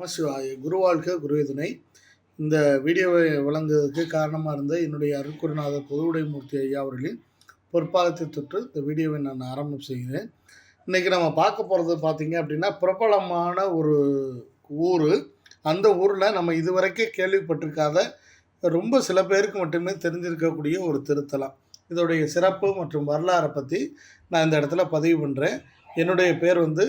நமசிவாய குருவாழ்க குருவே இந்த வீடியோவை வழங்குவதற்கு காரணமாக இருந்த என்னுடைய அருட்குருநாதர் பொதுவுடைமூர்த்தி ஐயா அவர்களின் பொற்பாலத்தை தொற்று இந்த வீடியோவை நான் ஆரம்பம் செய்கிறேன். இன்றைக்கி நம்ம பார்க்க போகிறது பார்த்திங்க அப்படின்னா பிரபலமான ஒரு ஊர். அந்த ஊரில் நம்ம இதுவரைக்கும் கேள்விப்பட்டிருக்காத ரொம்ப சில பேருக்கு மட்டுமே தெரிஞ்சிருக்கக்கூடிய ஒரு திருத்தலம். இதோடைய சிறப்பு மற்றும் வரலாறை பற்றி நான் இந்த இடத்துல பதிவு பண்ணுறேன் என்னுடைய பேர் வந்து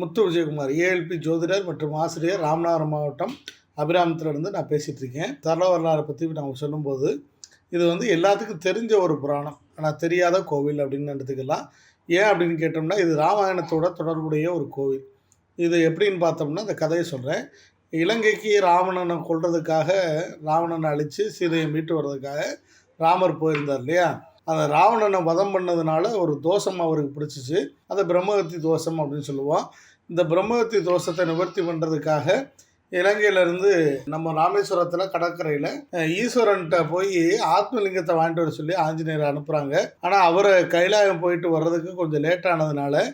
முத்து விஜயகுமார் ஏஎல்பி ஜோதிடர் மற்றும் ஆசிரியர் ராமநாதபுரம் மாவட்டம் அபிராமத்திலிருந்து நான் பேசிகிட்டு இருக்கேன். தரல வரலாறை பற்றி நான் சொல்லும்போது இது வந்து எல்லாத்துக்கும் தெரிஞ்ச ஒரு புராணம். ஆனால் தெரியாத கோவில் அப்படின்னு எடுத்துக்கலாம். ஏன் அப்படின்னு கேட்டோம்னா இது ராமாயணத்தோட தொடர்புடைய ஒரு கோவில். இது எப்படின்னு பார்த்தோம்னா இந்த கதையை சொல்கிறேன் இலங்கைக்கு ராவணனை கொள்றதுக்காக ராவணனை அழித்து சீதையை மீட்டு வர்றதுக்காக ராமர் போயிருந்தார் இல்லையா? அந்த ராவணனை வதம் பண்ணதுனால ஒரு தோஷம் அவருக்கு பிடிச்சிச்சு. அதை பிரம்மகத்தி தோஷம் அப்படின்னு சொல்லுவோம். இந்த பிரம்மகத்தி தோஷத்தை நிவர்த்தி பண்ணுறதுக்காக இலங்கையிலேருந்து நம்ம ராமேஸ்வரத்தில் கடற்கரையில் ஈஸ்வரன்கிட்ட போய் ஆத்மலிங்கத்தை வாங்கிட்டு வர சொல்லி ஆஞ்சநேயரை அனுப்புகிறாங்க ஆனால் அவரை கைலாயம் போயிட்டு வர்றதுக்கு கொஞ்சம் லேட் ஆனதுனால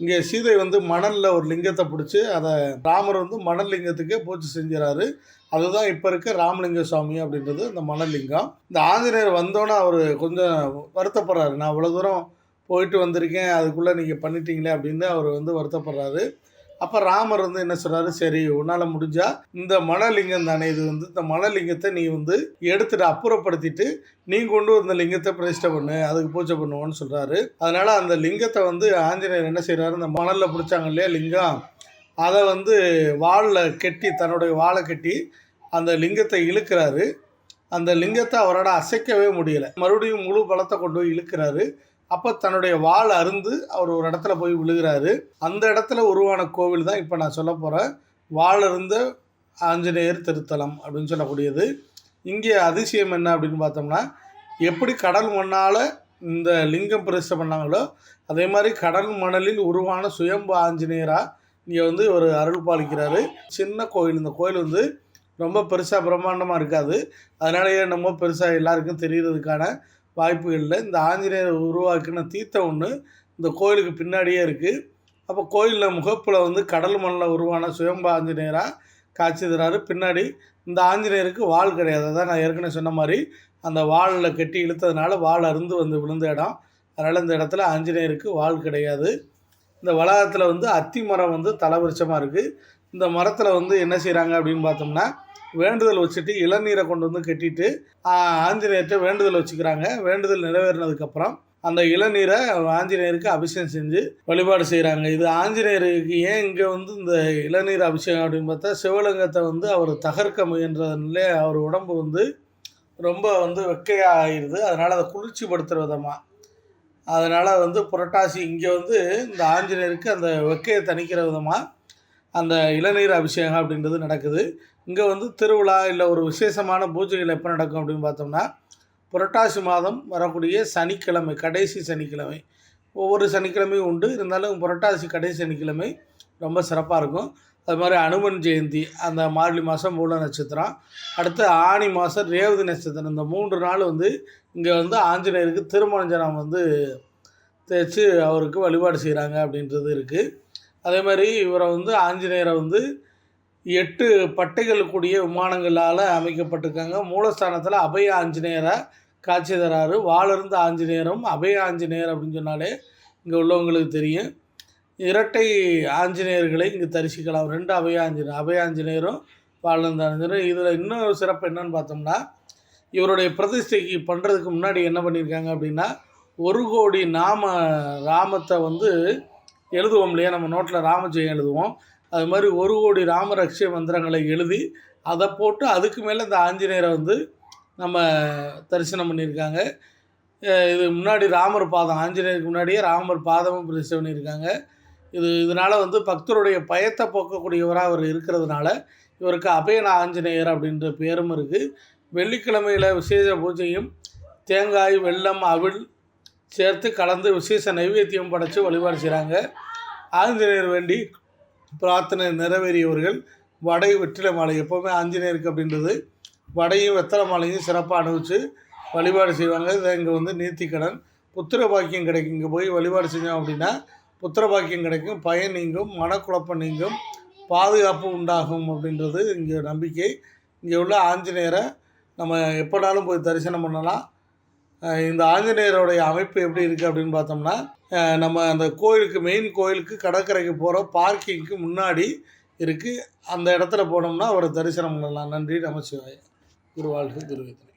இங்கே சீதை வந்து மணலில் ஒரு லிங்கத்தை பிடிச்சி அதை ராமர் வந்து மணல் லிங்கத்துக்கே பூச்சி செஞ்சுறாரு. அதுதான் இப்போ இருக்க ராமலிங்க சுவாமி அப்படின்றது இந்த மணல் லிங்கம். இந்த ஆஞ்சநேயர் வந்தோன்னே அவர் கொஞ்சம் வருத்தப்படுறாரு. நான் அவ்வளோ தூரம் போயிட்டு வந்திருக்கேன் அதுக்குள்ளே நீங்கள் பண்ணிட்டீங்களே அப்படின்னு அவர் வந்து வருத்தப்படுறாரு. அப்போ ராமர் வந்து என்ன சொல்கிறாரு சரி உன்னால் முடிஞ்சால் இந்த மணலிங்கம் தானே இது வந்து இந்த மணலிங்கத்தை நீ வந்து எடுத்துட்டு அப்புறப்படுத்திட்டு நீ கொண்டு வந்த லிங்கத்தை பிரதிஷ்டை பண்ணு அதுக்கு பூஜை பண்ணுவோன்னு சொல்கிறாரு அதனால் அந்த லிங்கத்தை வந்து ஆஞ்சநேயர் என்ன செய்கிறாரு இந்த மணலில் பிடிச்சாங்க இல்லையா லிங்கம் அதை வந்து வாளில் கெட்டி தன்னுடைய வாழை கட்டி அந்த லிங்கத்தை இழுக்கிறாரு. அந்த லிங்கத்தை அவரோட அசைக்கவே முடியலை. மறுபடியும் முழு பலத்தை கொண்டு போய் இழுக்கிறாரு. அப்போ தன்னுடைய வாள் அருந்து அவர் ஒரு இடத்துல போய் விழுகிறாரு. அந்த இடத்துல உருவான கோவில் தான் இப்போ நான் சொல்ல போகிறேன் வாள் அருந்த ஆஞ்சநேயர் திருத்தலம் அப்படின்னு சொல்லக்கூடியது. இங்கே அதிசயம் என்ன அப்படின்னு பார்த்தோம்னா எப்படி கடல் மண்ணால் இந்த லிங்கம் பிரதிஷ்டை பண்ணாங்களோ அதே மாதிரி கடல் மணலில் உருவான சுயம்பு ஆஞ்சநேயராக இங்கே வந்து ஒரு அருள் பாலிக்கிறாரு. சின்ன கோயில் இந்த கோயில் வந்து ரொம்ப பெருசாக பிரம்மாண்டமாக இருக்காது. அதனாலேயே நம்ம பெருசாக எல்லாருக்கும் தெரிகிறதுக்கான வாய்ப்புகள் இல்லை இந்த ஆஞ்சநேயர் உருவாக்கின தீர்த்தம் ஒன்று இந்த கோயிலுக்கு பின்னாடியே இருக்குது அப்போ கோயிலில் முகப்பில் வந்து கடல் மண்ணில் உருவான சுயம்பு ஆஞ்சநேயராக காட்சி தராரு பின்னாடி இந்த ஆஞ்சநேயருக்கு வால் கிடையாது. அதான் நான் ஏற்கனவே சொன்ன மாதிரி அந்த வாளில் கட்டி இழுத்ததுனால வால் அருந்து வந்து விழுந்த இடம். அதனால் இந்த இடத்துல ஆஞ்சநேயருக்கு வால் கிடையாது. இந்த வளாகத்தில் வந்து அத்தி மரம் வந்து தலவிருச்சமாக இருக்குது இந்த மரத்தில் வந்து என்ன செய்கிறாங்க அப்படின்னு பார்த்தோம்னா வேண்டுதல் வச்சுட்டு இளநீரை கொண்டு வந்து கட்டிட்டு ஆஞ்சநேயர்கிட்ட வேண்டுதல் வச்சுக்கிறாங்க. வேண்டுதல் நிறைவேறினதுக்கப்புறம் அந்த இளநீரை ஆஞ்சநேயருக்கு அபிஷேகம் செஞ்சு வழிபாடு செய்கிறாங்க இது ஆஞ்சநேயருக்கு ஏன் இங்கே வந்து இந்த இளநீர் அபிஷேகம் அப்படின்னு பார்த்தா சிவலிங்கத்தை வந்து அவர் தகர்க்க முயன்றதுனாலே அவர் உடம்பு வந்து ரொம்ப வந்து வெக்கையாக ஆயிடுது அதனால் அதை குளிர்ச்சிப்படுத்துகிற விதமாக அதனால் வந்து புரட்டாசி இங்கே வந்து இந்த ஆஞ்சநேயருக்கு அந்த வெக்கையை தணிக்கிற விதமாக அந்த இளநீர் அபிஷேகம் அப்படின்றது நடக்குது. இங்கே வந்து திருவிழா இல்லை ஒரு விசேஷமான பூஜைகள் எப்போ நடக்கும் அப்படின்னு பார்த்தோம்னா புரட்டாசி மாதம் வரக்கூடிய சனிக்கிழமை கடைசி சனிக்கிழமை. ஒவ்வொரு சனிக்கிழமையும் உண்டு. இருந்தாலும் புரட்டாசி கடைசி சனிக்கிழமை ரொம்ப சிறப்பாக இருக்கும். அது மாதிரி அனுமன் ஜெயந்தி அந்த மார்கழி மாதம் மூல நட்சத்திரம். அடுத்து ஆணி மாதம் ரேவதி நட்சத்திரம். இந்த மூன்று நாள் வந்து இங்கே வந்து ஆஞ்சநேயருக்கு திருமணஞ்சனம் வந்து தேய்ச்சி அவருக்கு வழிபாடு செய்கிறாங்க அப்படின்றது இருக்குது அதே மாதிரி இவரை வந்து ஆஞ்சநேயரை வந்து எட்டு பட்டைகள் கூடிய விமானங்களால் அமைக்கப்பட்டிருக்காங்க. மூலஸ்தானத்தில் அபய ஆஞ்சநேயரை காட்சி தராரு வாளிருந்த ஆஞ்சநேயரும் அபய ஆஞ்சநேயர் அப்படின்னு சொன்னாலே இங்கே உள்ளவங்களுக்கு தெரியும். இரட்டை ஆஞ்சநேயர்களை இங்கே தரிசிக்கலாம். ரெண்டு அபய ஆஞ்சநேயர் அபய ஆஞ்சநேயரும் வாழ்ந்த ஆஞ்சநேயரும். இதில் இன்னொரு சிறப்பு என்னன்னு பார்த்தோம்னா இவருடைய பிரதிஷ்டைக்கு பண்ணுறதுக்கு முன்னாடி என்ன பண்ணியிருக்காங்க அப்படின்னா ஒரு கோடி நாம ராமத்தை வந்து எழுதுவோம் இல்லையா? நம்ம நோட்டில் ராமஜெயம் எழுதுவோம். அது மாதிரி ஒரு கோடி ராமரக்ஷ மந்திரங்களை எழுதி அதை போட்டு அதுக்கு மேலே இந்த ஆஞ்சநேயரை வந்து நம்ம தரிசனம் பண்ணியிருக்காங்க. இது முன்னாடி ராமர் பாதம் ஆஞ்சநேயருக்கு முன்னாடியே ராமர் பாதமும் பிரதிஷ்டை பண்ணியிருக்காங்க. இது இதனால் வந்து பக்தருடைய பயத்தை போக்கக்கூடியவராக அவர் இருக்கிறதுனால இவருக்கு அபயன ஆஞ்சநேயர் அப்படின்ற பேரும் இருக்குது வெள்ளிக்கிழமையில் விசேஷ பூஜையும் தேங்காய் வெல்லம் அவிழ் சேர்த்து கலந்து விசேஷ நைவேத்தியம் படைத்து வழிபாடு செய்கிறாங்க ஆஞ்சநேயர் வேண்டி பிரார்த்தனை நிறைவேறியவர்கள் வடை வெற்றிலை மாலை எப்போவுமே ஆஞ்சநேயருக்கு அப்படின்றது. வடையும் வெத்தலை மாலையும் சிறப்பாக அனுபவித்து வழிபாடு செய்வாங்க. இதை இங்கே வந்து நீர்த்திக்கடன் புத்திர பாக்கியம் கிடைக்கும். இங்கே போய் வழிபாடு செஞ்சோம் அப்படின்னா புத்திர பாக்கியம் கிடைக்கும். பயன் நீங்கும் மனக்குழப்பம் நீங்கும் பாதுகாப்பு உண்டாகும் அப்படின்றது இங்கே நம்பிக்கை. இங்கே உள்ள ஆஞ்சநேயரை நம்ம எப்போனாலும் போய் தரிசனம் பண்ணலாம். இந்த ஆஞ்சநேயருடைய அமைப்பு எப்படி இருக்குது அப்படின்னு பார்த்தோம்னா நம்ம அந்த கோயிலுக்கு மெயின் கோயிலுக்கு கடற்கரைக்கு போகிற பார்க்கிங்க்கு முன்னாடி இருக்குது அந்த இடத்துல போனோம்னா அவரை தரிசனம் பண்ணலாம். நன்றி நமச்சிவாய். குருவாழ்க குருவித்தனை